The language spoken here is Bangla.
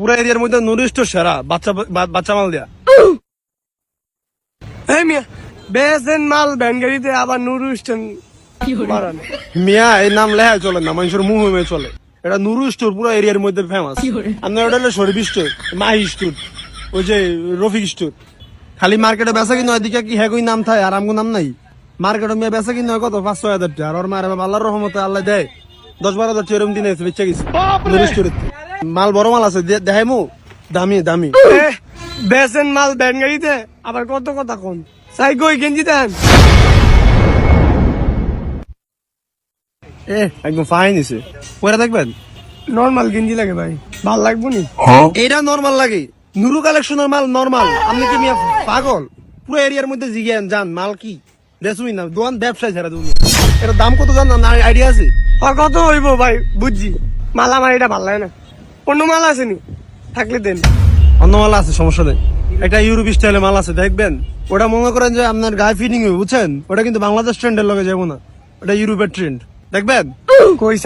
পুরো এরিয়ার মধ্যে নুরিষ্ট সেরা বাচ্চা বাচ্চা মাল দেয়া। এই মিয়া বেসেন মাল ভ্যান আবার নুরু মিয়া এই নাম লেহা চলে না মানুষের মুহ হয়ে চলে। এটা নুরু স্টোর পুরো এরিয়ার মধ্যে ফেমাস আপনার ওটা হলো শরীফ স্টোর মাহি স্টোর ওই যে রফিক স্টোর খালি মার্কেটে বেচা কিনা এদিকে কি হ্যাঁ নাম থাকে আর আমগো নাম নাই? মার্কেটে মেয়ে বেচা কিনা হয় কত? পাঁচ ছয় হাজার টাকা। আর ওর বাবা আল্লাহর রহমতে আল্লাহ দেয়। দশ বারো হাজার টাকা এরকম দিনে এসে বেচা গেছে। নুরু স্টোরে মাল বড় মাল আছে দে- দেখাই মু দামি। দামি বেসেন মাল ভ্যান গাড়িতে। আবার কত কথা কোন? সাই কই গেঞ্জি দেন। এ একদম ফাইন দিছে পরে দেখবেন। নর্মাল গেঞ্জি লাগে ভাই। ভালো লাগবো নি? এটা নরমাল লাগে। নুরু কালেকশনের মাল নরমাল আপনি কি মিয়া পাগল? পুরো এরিয়ার মধ্যে জিজ্ঞান জান মাল কি? দেখুই না দোকান ব্যবসায় ছাড়া তুমি এটা দাম কত জান না আইডিয়া আছে? আর কত হইব ভাই বুঝছি। মাল আমার এটা ভালো লাগে না। অন্য মাল আছে নি? থাকলে দেন। অন্য মাল আছে সমস্যা নেই। একটা ইউরোপ স্টাইলে মাল আছে দেখবেন। ওটা মনে করেন যে আপনার গায়ে ফিটিং হবে বুঝছেন? ওটা কিন্তু বাংলাদেশ ট্রেন্ডের লগে যাব না। ওটা ইউরোপের ট্রেন্ড দেখবেন? কই